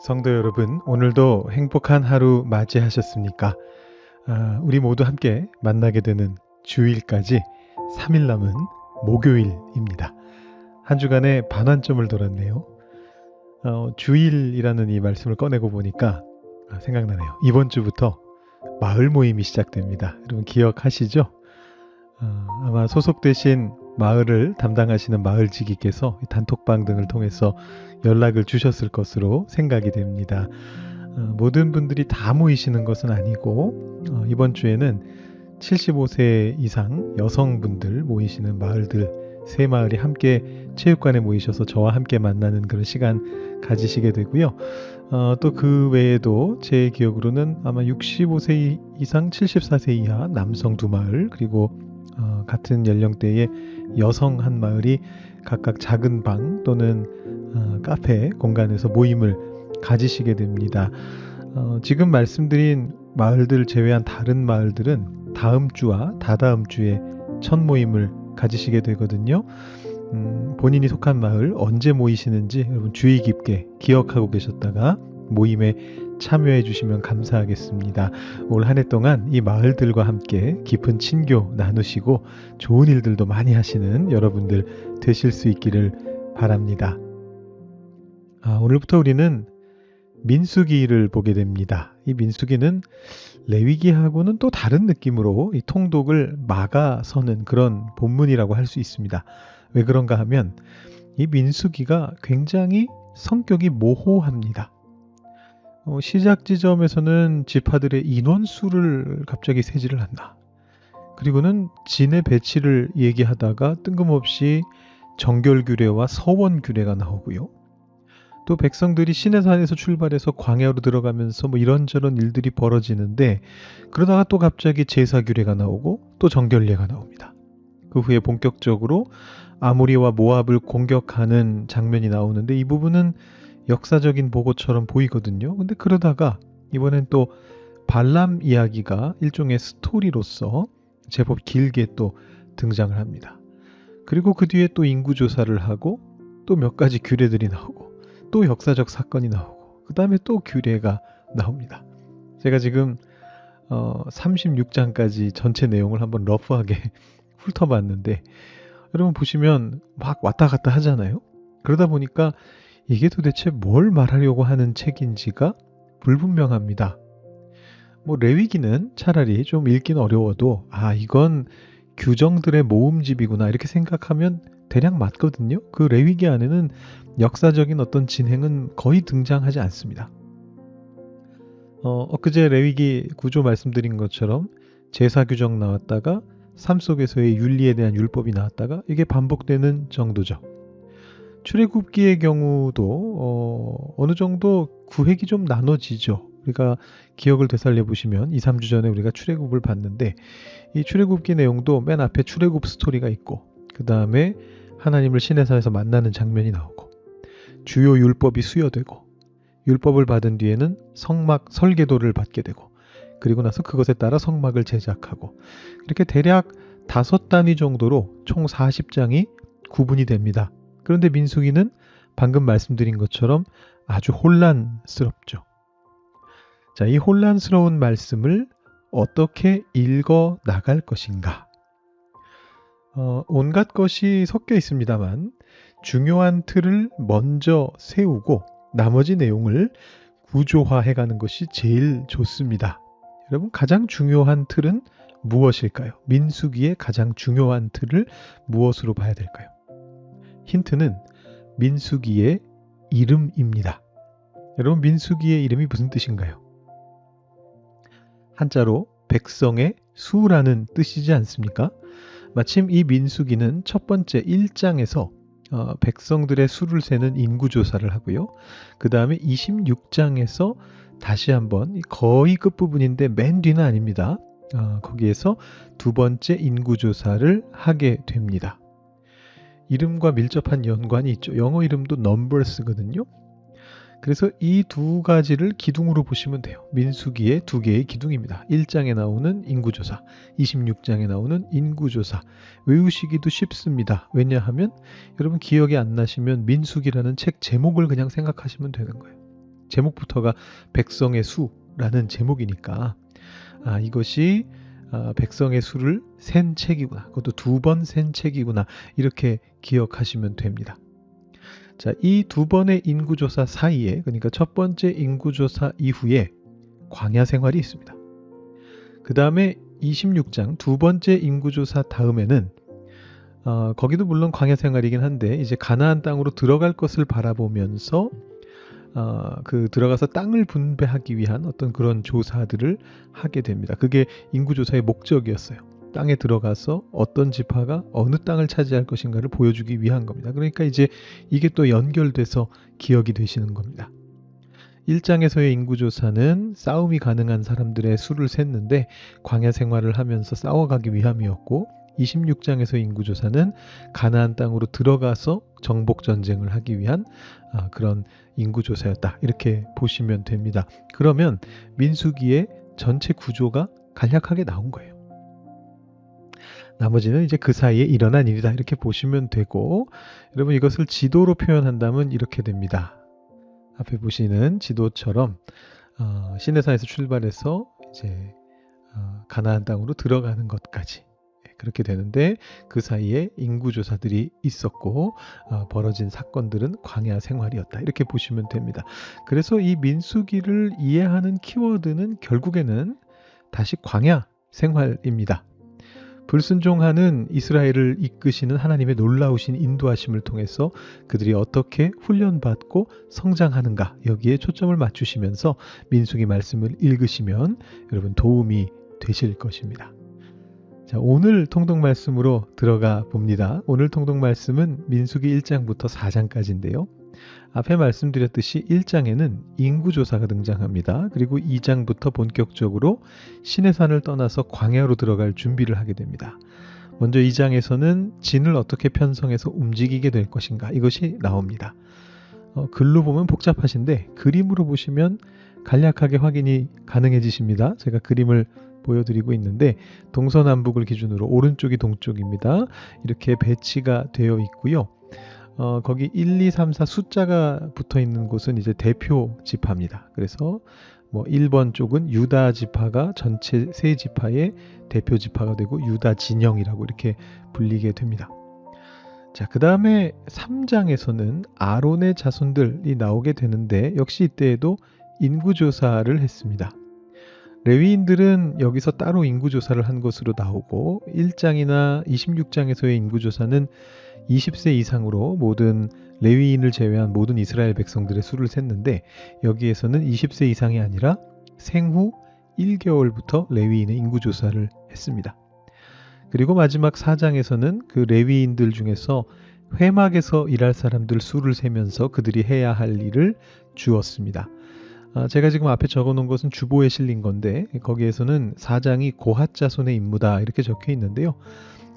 성도 여러분, 오늘도 행복한 하루 맞이하셨습니까? 아, 우리 모두 함께 만나게 되는 주일까지 3일 남은 목요일입니다. 한 주간의 반환점을 돌았네요. 어, 주일이라는 이 말씀을 꺼내고 보니까 아, 생각나네요. 이번 주부터 마을 모임이 시작됩니다. 여러분 기억하시죠? 어, 아마 소속되신 마을을 담당하시는 마을지기께서 단톡방 등을 통해서 연락을 주셨을 것으로 생각이 됩니다. 어, 모든 분들이 다 모이시는 것은 아니고 어, 이번 주에는 75세 이상 여성분들 모이시는 마을들 세 마을이 함께 체육관에 모이셔서 저와 함께 만나는 그런 시간 가지시게 되고요. 어, 또 그 외에도 제 기억으로는 아마 65세 이상 74세 이하 남성 두 마을 그리고 어, 같은 연령대의 여성 한 마을이 각각 작은 방 또는 어, 카페 공간에서 모임을 가지시게 됩니다. 어, 지금 말씀드린 마을들 제외한 다른 마을들은 다음 주와 다다음 주에 첫 모임을 가지시게 되거든요. 음, 본인이 속한 마을 언제 모이시는지 여러분 주의 깊게 기억하고 계셨다가 모임에 참여해 주시면 감사하겠습니다. 올 한 해 동안 이 마을들과 함께 깊은 친교 나누시고 좋은 일들도 많이 하시는 여러분들 되실 수 있기를 바랍니다. 아, 오늘부터 우리는 민수기를 보게 됩니다. 이 민수기는 레위기하고는 또 다른 느낌으로 이 통독을 막아서는 그런 본문이라고 할 수 있습니다. 왜 그런가 하면 이 민수기가 굉장히 성격이 모호합니다. 어, 시작 지점에서는 지파들의 인원수를 갑자기 세지를 한다. 그리고는 진의 배치를 얘기하다가 뜬금없이 정결규례와 서원규례가 나오고요. 또 백성들이 시내산에서 출발해서 광야로 들어가면서 뭐 이런저런 일들이 벌어지는데 그러다가 또 갑자기 제사규례가 나오고 또 정결례가 나옵니다. 그 후에 본격적으로 아모리와 모압을 공격하는 장면이 나오는데 이 부분은 역사적인 보고처럼 보이거든요. 근데 그러다가 이번엔 또 발람 이야기가 일종의 스토리로서 제법 길게 또 등장을 합니다. 그리고 그 뒤에 또 인구조사를 하고 또 몇 가지 규례들이 나오고 또 역사적 사건이 나오고 그 다음에 또 규례가 나옵니다. 제가 지금 어, 36장까지 전체 내용을 한번 러프하게 훑어봤는데 여러분 보시면 막 왔다 갔다 하잖아요. 그러다 보니까 이게 도대체 뭘 말하려고 하는 책인지가 불분명합니다. 뭐 레위기는 차라리 좀 읽긴 어려워도 아 이건 규정들의 모음집이구나 이렇게 생각하면 대략 맞거든요. 그 레위기 안에는 역사적인 어떤 진행은 거의 등장하지 않습니다. 어, 엊그제 레위기 구조 말씀드린 것처럼 제사 규정 나왔다가 삶 속에서의 윤리에 대한 율법이 나왔다가 이게 반복되는 정도죠. 출애굽기의 경우도 어, 어느 정도 구획이 좀 나눠지죠. 우리가 기억을 되살려 보시면 2, 3주 전에 우리가 출애굽을 봤는데 이 출애굽기 내용도 맨 앞에 출애굽 스토리가 있고 그 다음에 하나님을 시내산에서 만나는 장면이 나오고 주요 율법이 수여되고 율법을 받은 뒤에는 성막 설계도를 받게 되고 그리고 나서 그것에 따라 성막을 제작하고 이렇게 대략 다섯 단위 정도로 총 40장이 구분이 됩니다. 그런데 민수기는 방금 말씀드린 것처럼 아주 혼란스럽죠. 자, 이 혼란스러운 말씀을 어떻게 읽어 나갈 것인가? 어, 온갖 것이 섞여 있습니다만 중요한 틀을 먼저 세우고 나머지 내용을 구조화해 가는 것이 제일 좋습니다. 여러분 가장 중요한 틀은 무엇일까요? 민수기의 가장 중요한 틀을 무엇으로 봐야 될까요? 힌트는 민수기의 이름입니다. 여러분 민수기의 이름이 무슨 뜻인가요? 한자로 백성의 수라는 뜻이지 않습니까? 마침 이 민수기는 첫 번째 1장에서 어, 백성들의 수를 세는 인구조사를 하고요. 그 다음에 26장에서 다시 한번 거의 끝부분인데 맨 뒤는 아닙니다. 어, 거기에서 두 번째 인구조사를 하게 됩니다. 이름과 밀접한 연관이 있죠. 영어 이름도 numbers거든요. 그래서 이 두 가지를 기둥으로 보시면 돼요. 민수기의 두 개의 기둥입니다. 1장에 나오는 인구조사, 26장에 나오는 인구조사. 외우시기도 쉽습니다. 왜냐하면 여러분 기억이 안 나시면 민수기라는 책 제목을 그냥 생각하시면 되는 거예요. 제목부터가 백성의 수라는 제목이니까 아, 이것이 아, 백성의 수를 센 책이구나. 그것도 두 번 센 책이구나. 이렇게 기억하시면 됩니다. 자, 이 두 번의 인구조사 사이에, 그러니까 첫 번째 인구조사 이후에 광야 생활이 있습니다. 그 다음에 26장 두 번째 인구조사 다음에는 어, 거기도 물론 광야 생활이긴 한데 이제 가나안 땅으로 들어갈 것을 바라보면서 어, 그 들어가서 땅을 분배하기 위한 어떤 그런 조사들을 하게 됩니다. 그게 인구 조사의 목적이었어요. 땅에 들어가서 어떤 지파가 어느 땅을 차지할 것인가를 보여주기 위한 겁니다. 그러니까 이제 이게 또 연결돼서 기억이 되시는 겁니다. 1장에서의 인구조사는 싸움이 가능한 사람들의 수를 셌는데 광야 생활을 하면서 싸워가기 위함이었고 26장에서 인구조사는 가나안 땅으로 들어가서 정복 전쟁을 하기 위한 아, 그런 인구조사였다. 이렇게 보시면 됩니다. 그러면 민수기의 전체 구조가 간략하게 나온 거예요. 나머지는 이제 그 사이에 일어난 일이다. 이렇게 보시면 되고, 여러분 이것을 지도로 표현한다면 이렇게 됩니다. 앞에 보시는 지도처럼 어, 시내산에서 출발해서 이제 어, 가나안 땅으로 들어가는 것까지 그렇게 되는데 그 사이에 인구조사들이 있었고 어, 벌어진 사건들은 광야 생활이었다 이렇게 보시면 됩니다. 그래서 이 민수기를 이해하는 키워드는 결국에는 다시 광야 생활입니다. 불순종하는 이스라엘을 이끄시는 하나님의 놀라우신 인도하심을 통해서 그들이 어떻게 훈련받고 성장하는가 여기에 초점을 맞추시면서 민수기 말씀을 읽으시면 여러분 도움이 되실 것입니다. 자, 오늘 통독 말씀으로 들어가 봅니다. 오늘 통독 말씀은 민수기 1장부터 4장까지인데요. 앞에 말씀드렸듯이 1장에는 인구조사가 등장합니다. 그리고 2장부터 본격적으로 신해산을 떠나서 광야로 들어갈 준비를 하게 됩니다. 먼저 2장에서는 진을 어떻게 편성해서 움직이게 될 것인가 이것이 나옵니다. 어, 글로 보면 복잡하신데 그림으로 보시면 간략하게 확인이 가능해지십니다. 제가 그림을 보여드리고 있는데 동서남북을 기준으로 오른쪽이 동쪽입니다. 이렇게 배치가 되어 있고요. 어, 거기 1, 2, 3, 4 숫자가 붙어 있는 곳은 이제 대표 지파입니다. 그래서 뭐 1번 쪽은 유다 지파가 전체 세 지파의 대표 지파가 되고 유다 진영이라고 이렇게 불리게 됩니다. 자, 그 다음에 3장에서는 아론의 자손들이 나오게 되는데 역시 이때에도 인구조사를 했습니다. 레위인들은 여기서 따로 인구조사를 한 것으로 나오고 1장이나 26장에서의 인구조사는 20세 이상으로 모든 레위인을 제외한 모든 이스라엘 백성들의 수를 셌는데 여기에서는 20세 이상이 아니라 생후 1개월부터 레위인의 인구조사를 했습니다. 그리고 마지막 4장에서는 그 레위인들 중에서 회막에서 일할 사람들 수를 세면서 그들이 해야 할 일을 주었습니다. 아, 제가 지금 앞에 적어 놓은 것은 주보에 실린 건데 거기에서는 사장이 고핫 자손의 임무다 이렇게 적혀 있는데요.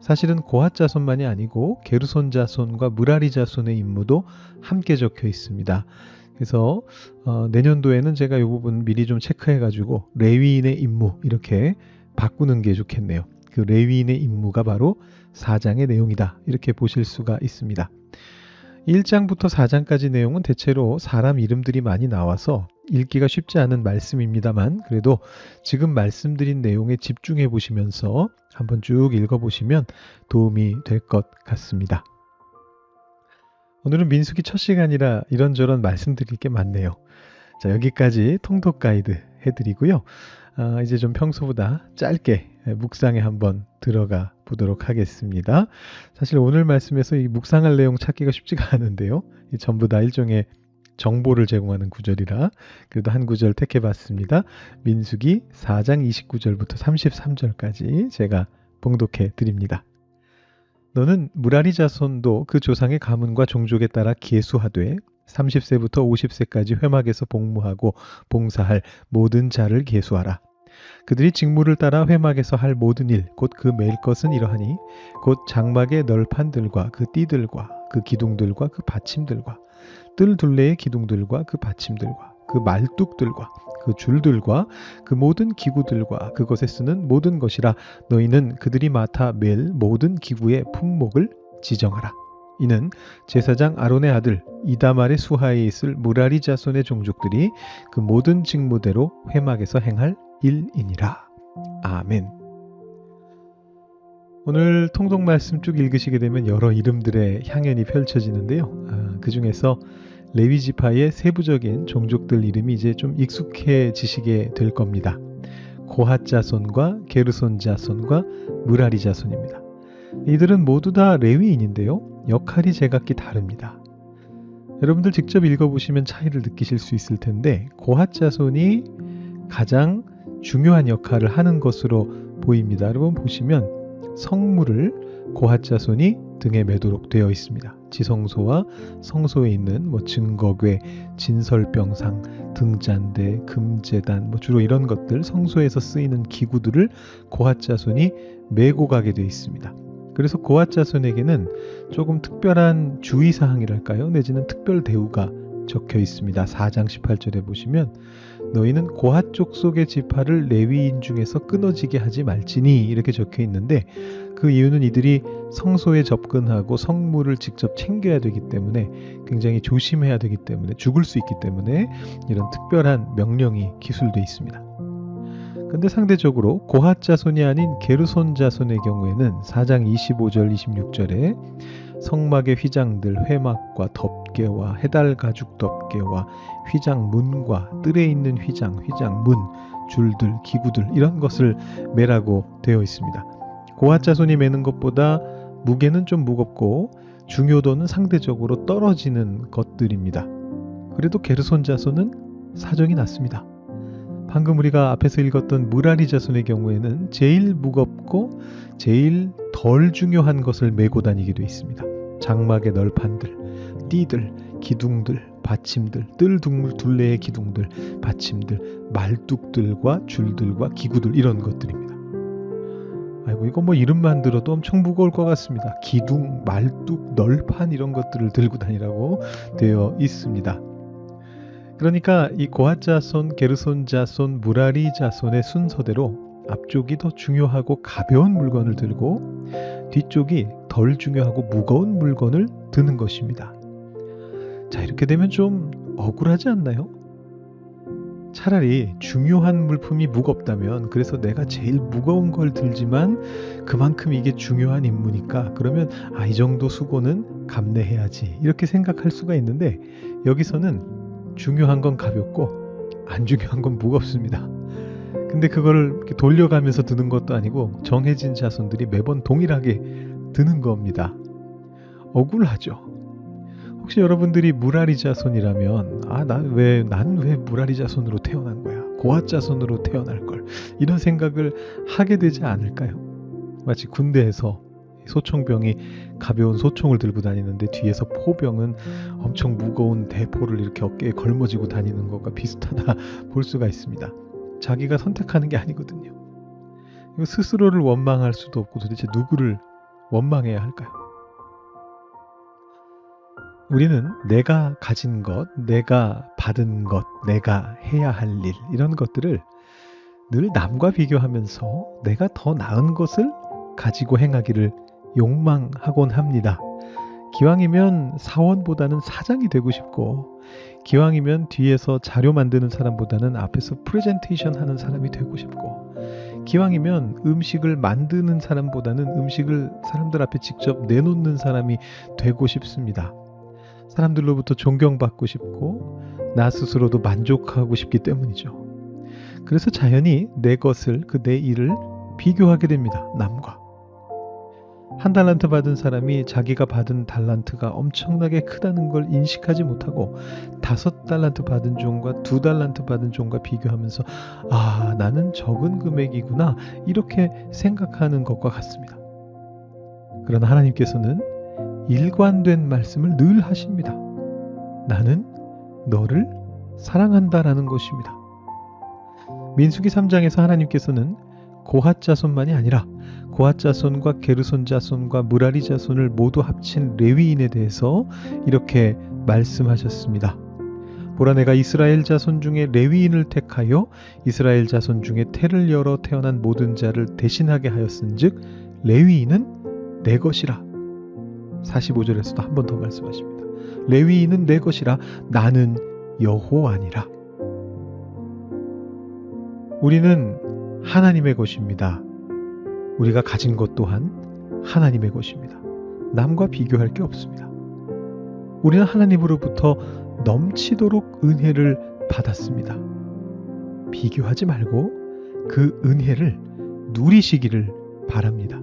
사실은 고핫 자손만이 아니고 게르손 자손과 무라리 자손의 임무도 함께 적혀 있습니다. 그래서 어, 내년도에는 제가 이 부분 미리 좀 체크해 가지고 레위인의 임무 이렇게 바꾸는 게 좋겠네요. 그 레위인의 임무가 바로 사장의 내용이다. 이렇게 보실 수가 있습니다. 1장부터 4장까지 내용은 대체로 사람 이름들이 많이 나와서 읽기가 쉽지 않은 말씀입니다만 그래도 지금 말씀드린 내용에 집중해 보시면서 한번 쭉 읽어 보시면 도움이 될 것 같습니다. 오늘은 민숙이 첫 시간이라 이런저런 말씀드릴 게 많네요. 자, 여기까지 통독 가이드 해드리고요. 아, 이제 좀 평소보다 짧게 묵상에 한번 들어가 보도록 하겠습니다. 사실 오늘 말씀에서 이 묵상할 내용 찾기가 쉽지가 않은데요. 전부 다 일종의 정보를 제공하는 구절이라 그래도 한 구절 택해봤습니다. 민수기 4장 29절부터 33절까지 제가 봉독해 드립니다. 너는 무라리 자손도 그 조상의 가문과 종족에 따라 계수하되 30세부터 50세까지 회막에서 복무하고 봉사할 모든 자를 계수하라. 그들이 직무를 따라 회막에서 할 모든 일, 곧 그 매일 것은 이러하니, 곧 장막의 널판들과 그 띠들과 그 기둥들과 그 받침들과 뜰 둘레의 기둥들과 그 받침들과 그 말뚝들과 그 줄들과 그 모든 기구들과 그것에 쓰는 모든 것이라 너희는 그들이 맡아 맬 모든 기구의 품목을 지정하라. 이는 제사장 아론의 아들 이다말의 수하에 있을 무라리 자손의 종족들이 그 모든 직무대로 회막에서 행할 일이니라. 아멘. 오늘 통독 말씀 쭉 읽으시게 되면 여러 이름들의 향연이 펼쳐지는데요. 아, 그 중에서 레위 지파의 세부적인 종족들 이름이 이제 좀 익숙해지시게 될 겁니다. 고핫 자손과 게르손 자손과 무라리 자손입니다. 이들은 모두 다 레위인인데요. 역할이 제각기 다릅니다. 여러분들 직접 읽어보시면 차이를 느끼실 수 있을 텐데 고핫 자손이 가장 중요한 역할을 하는 것으로 보입니다. 여러분 보시면 성물을 고핫 자손이 등에 매도록 되어 있습니다. 지성소와 성소에 있는 뭐 증거궤, 진설병상, 등잔대, 금재단 뭐 주로 이런 것들 성소에서 쓰이는 기구들을 고핫 자손이 메고 가게 되어 있습니다. 그래서 고핫 자손에게는 조금 특별한 주의 사항이랄까요? 내지는 특별 대우가 적혀 있습니다. 4장 18절에 보시면 너희는 고핫 족속의 지파를 레위인 중에서 끊어지게 하지 말지니 이렇게 적혀 있는데 그 이유는 이들이 성소에 접근하고 성물을 직접 챙겨야 되기 때문에 굉장히 조심해야 되기 때문에 죽을 수 있기 때문에 이런 특별한 명령이 기술되어 있습니다. 근데 상대적으로 고핫 자손이 아닌 게르손 자손의 경우에는 4장 25절 26절에 성막의 휘장들 회막과 덮개와 해달 가죽 덮개와 휘장 문과 뜰에 있는 휘장, 휘장 문, 줄들, 기구들 이런 것을 매라고 되어 있습니다. 고핫 자손이 매는 것보다 무게는 좀 무겁고 중요도는 상대적으로 떨어지는 것들입니다. 그래도 게르손 자손은 사정이 났습니다. 방금 우리가 앞에서 읽었던 무라리 자손의 경우에는 제일 무겁고 제일 덜 중요한 것을 메고 되어 있습니다. 장막의 널판들, 띠들, 기둥들, 받침들, 뜰둥물 둘레의 기둥들, 받침들, 말뚝들과 줄들과 기구들 이런 것들입니다. 아이고 이거 뭐 이름만 들어도 엄청 무거울 것 같습니다. 기둥, 말뚝, 널판 이런 것들을 들고 다니라고 되어 있습니다. 그러니까 이 고핫 자손, 게르손 자손, 무라리 자손의 순서대로 앞쪽이 더 중요하고 가벼운 물건을 들고 뒤쪽이 덜 중요하고 무거운 물건을 드는 것입니다. 자, 이렇게 되면 좀 억울하지 않나요? 차라리 중요한 물품이 무겁다면 그래서 내가 제일 무거운 걸 들지만 그만큼 이게 중요한 임무니까 그러면 아, 이 정도 수고는 감내해야지 이렇게 생각할 수가 있는데 여기서는 중요한 건 가볍고 안 중요한 건 무겁습니다. 근데 그거를 돌려가면서 드는 것도 아니고 정해진 자손들이 매번 동일하게 드는 겁니다. 억울하죠. 혹시 여러분들이 무라리 자손이라면 아 난 왜 난 왜 무라리 자손으로 태어난 거야? 고아 자손으로 태어날 걸 이런 생각을 하게 되지 않을까요? 마치 군대에서 소총병이 가벼운 소총을 들고 다니는데 뒤에서 포병은 엄청 무거운 대포를 이렇게 어깨에 걸머지고 다니는 것과 비슷하다 볼 수가 있습니다. 자기가 선택하는 게 아니거든요. 스스로를 원망할 수도 없고 도대체 누구를 원망해야 할까요? 우리는 내가 가진 것, 내가 받은 것, 내가 해야 할 일, 이런 것들을 늘 남과 비교하면서 내가 더 나은 것을 가지고 행하기를 욕망하곤 합니다. 기왕이면 사원보다는 사장이 되고 싶고, 기왕이면 뒤에서 자료 만드는 사람보다는 앞에서 프레젠테이션 하는 사람이 되고 싶고, 기왕이면 음식을 만드는 사람보다는 음식을 사람들 앞에 직접 내놓는 사람이 되고 싶습니다. 사람들로부터 존경받고 싶고 나 스스로도 만족하고 싶기 때문이죠. 그래서 자연히 내 것을 그 내 일을 비교하게 됩니다. 남과. 한 달란트 받은 사람이 자기가 받은 달란트가 엄청나게 크다는 걸 인식하지 못하고 다섯 달란트 받은 종과 두 달란트 받은 종과 비교하면서 아, 나는 적은 금액이구나. 이렇게 생각하는 것과 같습니다. 그러나 하나님께서는 일관된 말씀을 늘 하십니다. 나는 너를 사랑한다라는 것입니다. 민수기 3장에서 하나님께서는 고핫 자손만이 아니라 고핫 자손과 게르손 자손과 무라리 자손을 모두 합친 레위인에 대해서 이렇게 말씀하셨습니다. 보라 내가 이스라엘 자손 중에 레위인을 택하여 이스라엘 자손 중에 태를 열어 태어난 모든 자를 대신하게 하였은즉 레위인은 내 것이라 45절에서도 한 번 더 말씀하십니다. 레위인은 내 것이라 나는 여호와니라. 우리는 하나님의 것입니다. 우리가 가진 것 또한 하나님의 것입니다. 남과 비교할 게 없습니다. 우리는 하나님으로부터 넘치도록 은혜를 받았습니다. 비교하지 말고 그 은혜를 누리시기를 바랍니다.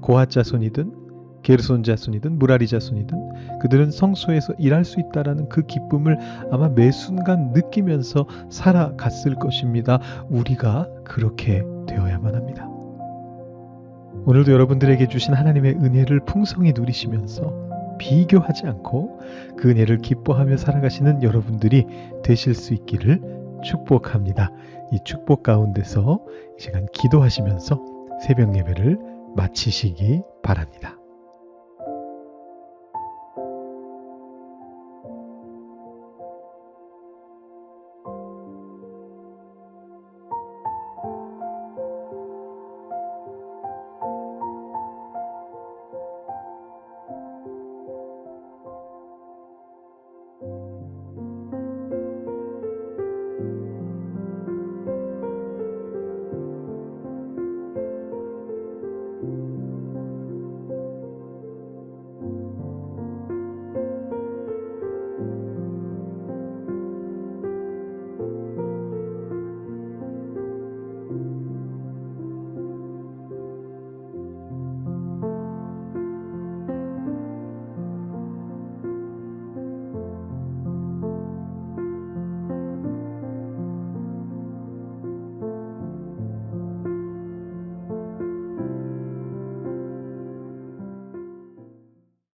고핫 자손이든 게르손 자손이든 무라리 자손이든 그들은 성소에서 일할 수 있다라는 그 기쁨을 아마 매 순간 느끼면서 살아갔을 것입니다. 우리가 그렇게 되어야만 합니다. 오늘도 여러분들에게 주신 하나님의 은혜를 풍성히 누리시면서 비교하지 않고 그 은혜를 기뻐하며 살아가시는 여러분들이 되실 수 있기를 축복합니다. 이 축복 가운데서 이 시간 기도하시면서 새벽 예배를 마치시기 바랍니다.